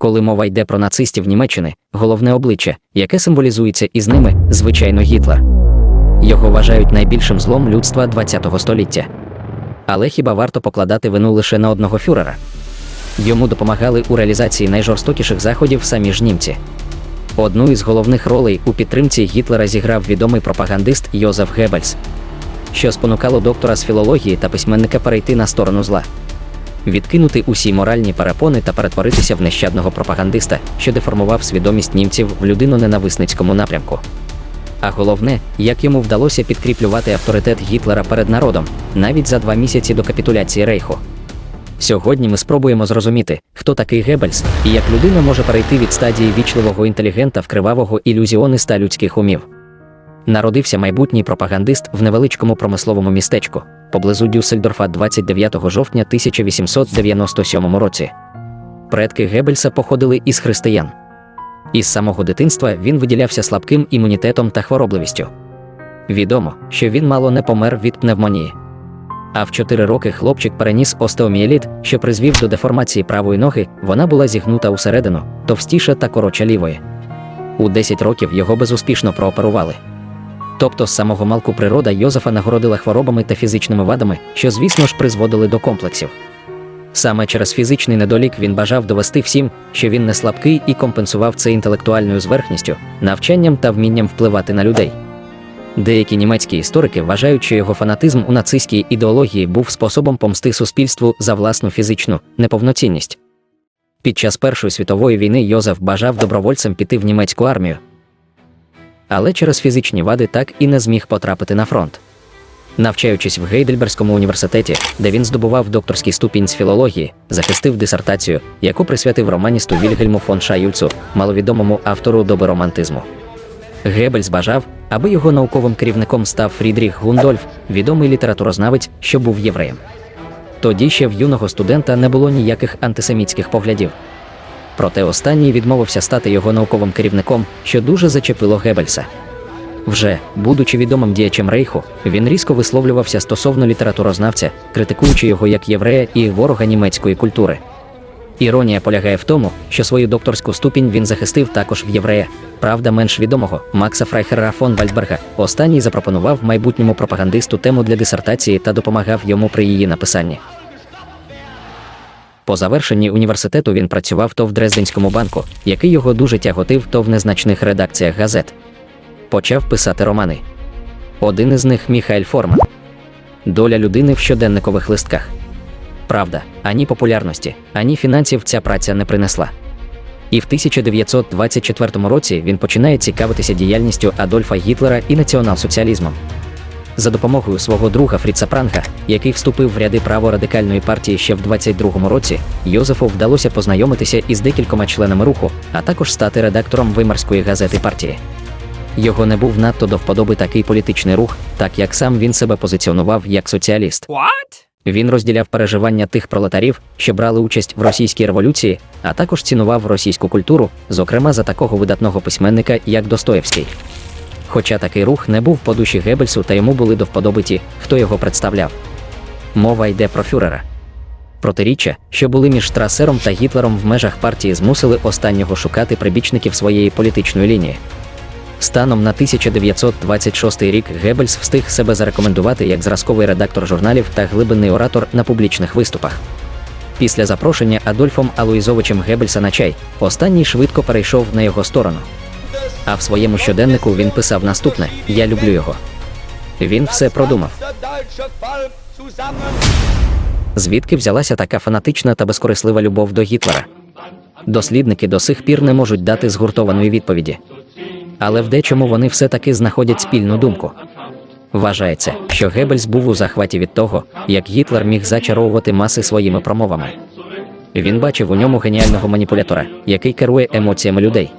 коли мова йде про нацистів Німеччини, головне обличчя, яке символізується із ними, звичайно, Гітлер. Його вважають найбільшим злом людства ХХ століття. Але хіба варто покладати вину лише на одного фюрера? Йому допомагали у реалізації найжорстокіших заходів самі ж німці. Одну із головних ролей у підтримці Гітлера зіграв відомий пропагандист Йозеф Геббельс, що спонукало доктора з філології та письменника перейти на сторону зла, відкинути усі моральні перепони та перетворитися в нещадного пропагандиста, що деформував свідомість німців в людино-ненависницькому напрямку. А головне, як йому вдалося підкріплювати авторитет Гітлера перед народом навіть за два місяці до капітуляції Рейху. Сьогодні ми спробуємо зрозуміти, хто такий Геббельс і як людина може перейти від стадії вічливого інтелігента в кривавого ілюзіониста людських умів. Народився майбутній пропагандист в невеличкому промисловому містечку поблизу Дюссельдорфа 29 жовтня 1897 році. Предки Геббельса походили із християн. Із самого дитинства він виділявся слабким імунітетом та хворобливістю. Відомо, що він мало не помер від пневмонії. А в 4 роки хлопчик переніс остеоміеліт, що призвів до деформації правої ноги, вона була зігнута усередину, товстіша та коротша лівої. У 10 років його безуспішно прооперували. Тобто з самого малку природа Йозефа нагородила хворобами та фізичними вадами, що, звісно ж, призводили до комплексів. Саме через фізичний недолік він бажав довести всім, що він не слабкий і компенсував це інтелектуальною зверхністю, навчанням та вмінням впливати на людей. Деякі німецькі історики вважають, що його фанатизм у нацистській ідеології був способом помсти суспільству за власну фізичну неповноцінність. Під час Першої світової війни Йозеф бажав добровольцем піти в німецьку армію, але через фізичні вади так і не зміг потрапити на фронт. Навчаючись в Гейдельберзькому університеті, де він здобував докторський ступінь з філології, захистив дисертацію, яку присвятив романісту Вільгельму фон Шаюльцу, маловідомому автору доби романтизму. Геббельс бажав, аби його науковим керівником став Фрідріх Гундольф, відомий літературознавець, що був євреєм. Тоді ще в юного студента не було ніяких антисемітських поглядів. Проте останній відмовився стати його науковим керівником, що дуже зачепило Геббельса. Вже, будучи відомим діячем Рейху, він різко висловлювався стосовно літературознавця, критикуючи його як єврея і ворога німецької культури. Іронія полягає в тому, що свою докторську ступінь він захистив також в єврея, правда, менш відомого Макса Фрайхера фон Вальдберга. Останній запропонував майбутньому пропагандисту тему для дисертації та допомагав йому при її написанні. По завершенні університету він працював то в Дрезденському банку, який його дуже тяготив, то в незначних редакціях газет. Почав писати романи. Один із них Міхаель Форман. Доля людини в щоденникових листках. Правда, ані популярності, ані фінансів ця праця не принесла. І в 1924 році він починає цікавитися діяльністю Адольфа Гітлера і націонал-соціалізмом. За допомогою свого друга Фріца Пранга, який вступив в ряди праворадикальної партії ще в 22-му році, Йозефу вдалося познайомитися із декількома членами руху, а також стати редактором вимарської газети партії. Його не був надто до вподоби такий політичний рух, так як сам він себе позиціонував як соціаліст. What? Він розділяв переживання тих пролетарів, що брали участь в російській революції, а також цінував російську культуру, зокрема за такого видатного письменника, як Достоєвський. Хоча такий рух не був по душі Геббельсу та йому були до вподоби ті, хто його представляв. Мова йде про фюрера. Протиріччя, що були між Штрасером та Гітлером в межах партії, змусили останнього шукати прибічників своєї політичної лінії. Станом на 1926 рік Геббельс встиг себе зарекомендувати як зразковий редактор журналів та глибинний оратор на публічних виступах. Після запрошення Адольфом Алуїзовичем Геббельса на чай, останній швидко перейшов на його сторону. А в своєму щоденнику він писав наступне: Я люблю його. Він все продумав. Звідки взялася така фанатична та безкорислива любов до Гітлера? Дослідники до сих пір не можуть дати згуртованої відповіді. Але в дечому вони все-таки знаходять спільну думку. Вважається, що Геббельс був у захваті від того, як Гітлер міг зачаровувати маси своїми промовами. Він бачив у ньому геніального маніпулятора, який керує емоціями людей.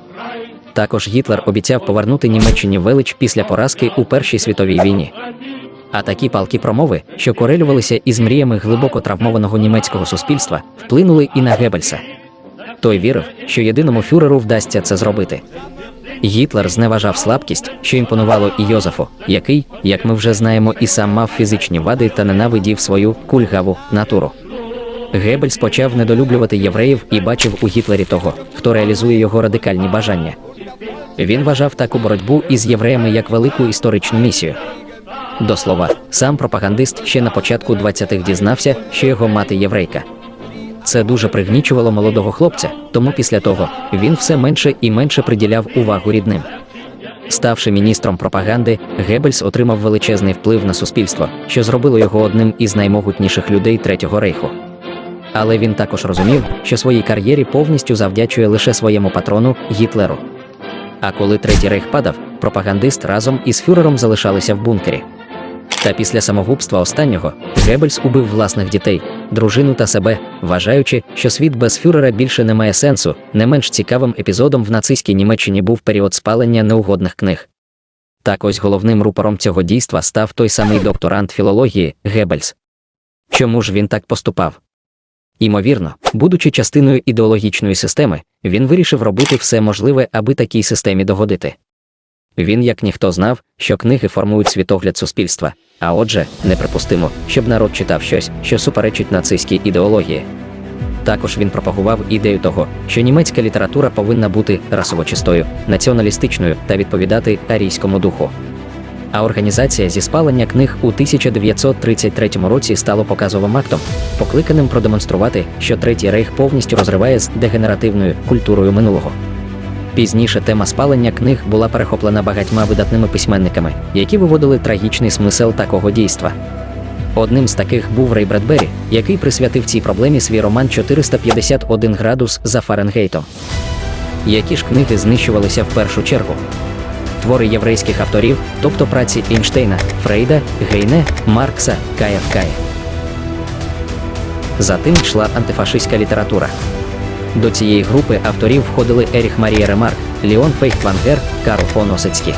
Також Гітлер обіцяв повернути Німеччині велич після поразки у Першій світовій війні. А такі палкі промови, що корелювалися із мріями глибоко травмованого німецького суспільства, вплинули і на Геббельса. Той вірив, що єдиному фюреру вдасться це зробити. Гітлер зневажав слабкість, що імпонувало і Йозефу, який, як ми вже знаємо, і сам мав фізичні вади та ненавидів свою кульгаву натуру. Геббельс почав недолюблювати євреїв і бачив у Гітлері того, хто реалізує його радикальні бажання. Він вважав таку боротьбу із євреями як велику історичну місію. До слова, сам пропагандист ще на початку 20-х дізнався, що його мати єврейка. Це дуже пригнічувало молодого хлопця, тому після того він все менше і менше приділяв увагу рідним. Ставши міністром пропаганди, Геббельс отримав величезний вплив на суспільство, що зробило його одним із наймогутніших людей Третього рейху. Але він також розумів, що своїй кар'єрі повністю завдячує лише своєму патрону Гітлеру. А коли третій рейх падав, пропагандист разом із фюрером залишалися в бункері. Та після самогубства останнього Геббельс убив власних дітей, дружину та себе, вважаючи, що світ без фюрера більше не має сенсу. Не менш цікавим епізодом в нацистській Німеччині був період спалення неугодних книг. Так ось головним рупором цього дійства став той самий докторант філології Геббельс. Чому ж він так поступав? Імовірно, будучи частиною ідеологічної системи, він вирішив робити все можливе, аби такій системі догодити. Він, як ніхто знав, що книги формують світогляд суспільства, а отже, неприпустимо, щоб народ читав щось, що суперечить нацистській ідеології. Також він пропагував ідею того, що німецька література повинна бути расово чистою, націоналістичною та відповідати арійському духу. А організація зі спалення книг у 1933 році стало показовим актом, покликаним продемонструвати, що Третій рейх повністю розриває з дегенеративною культурою минулого. Пізніше тема спалення книг була перехоплена багатьма видатними письменниками, які виводили трагічний смисл такого дійства. Одним з таких був Рей Бредбері, який присвятив цій проблемі свій роман 451 градус за Фаренгейтом. Які ж книги знищувалися в першу чергу? Твори єврейських авторів, тобто праці Ейнштейна, Фрейда, Гейне, Маркса, КФК. Затим йшла антифашистська література. До цієї групи авторів входили Еріх Марія Ремарк, Ліон Фейхтвангер, Карл фон Осицький.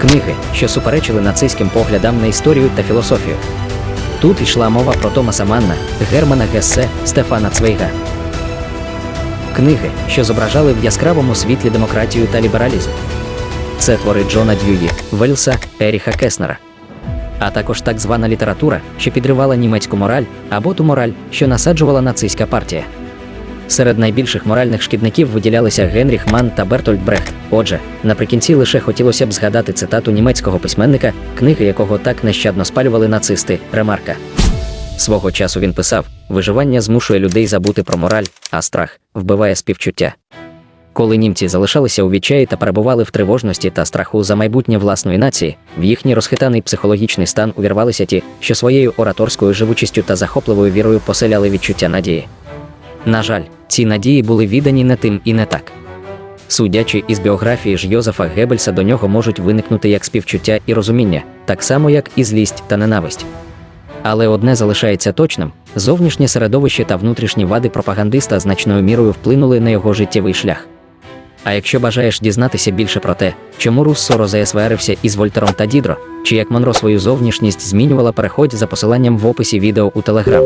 Книги, що суперечили нацистським поглядам на історію та філософію. Тут йшла мова про Томаса Манна, Германа Гессе, Стефана Цвейга. Книги, що зображали в яскравому світлі демократію та лібералізм. Це твори Джона Дьюї, Вельса, Еріха Кеснера. А також так звана література, що підривала німецьку мораль або ту мораль, що насаджувала нацистська партія. Серед найбільших моральних шкідників виділялися Генріх Ман та Бертольд Брехт. Отже, наприкінці лише хотілося б згадати цитату німецького письменника, книги якого так нещадно спалювали нацисти Ремарка. Свого часу він писав: виживання змушує людей забути про мораль, а страх вбиває співчуття. Коли німці залишалися у відчаї та перебували в тривожності та страху за майбутнє власної нації, в їхній розхитаний психологічний стан увірвалися ті, що своєю ораторською живучістю та захопливою вірою поселяли відчуття надії. На жаль, ці надії були віддані не тим і не так. Судячи із біографії ж Йозефа Геббельса до нього можуть виникнути як співчуття і розуміння, так само як і злість та ненависть. Але одне залишається точним: зовнішнє середовище та внутрішні вади пропагандиста значною мірою вплинули на його життєвий шлях. А якщо бажаєш дізнатися більше про те, чому Руссо розесварився із Вольтером та Дідро, чи як Монро свою зовнішність змінювала, переходь за посиланням в описі відео у Телеграм.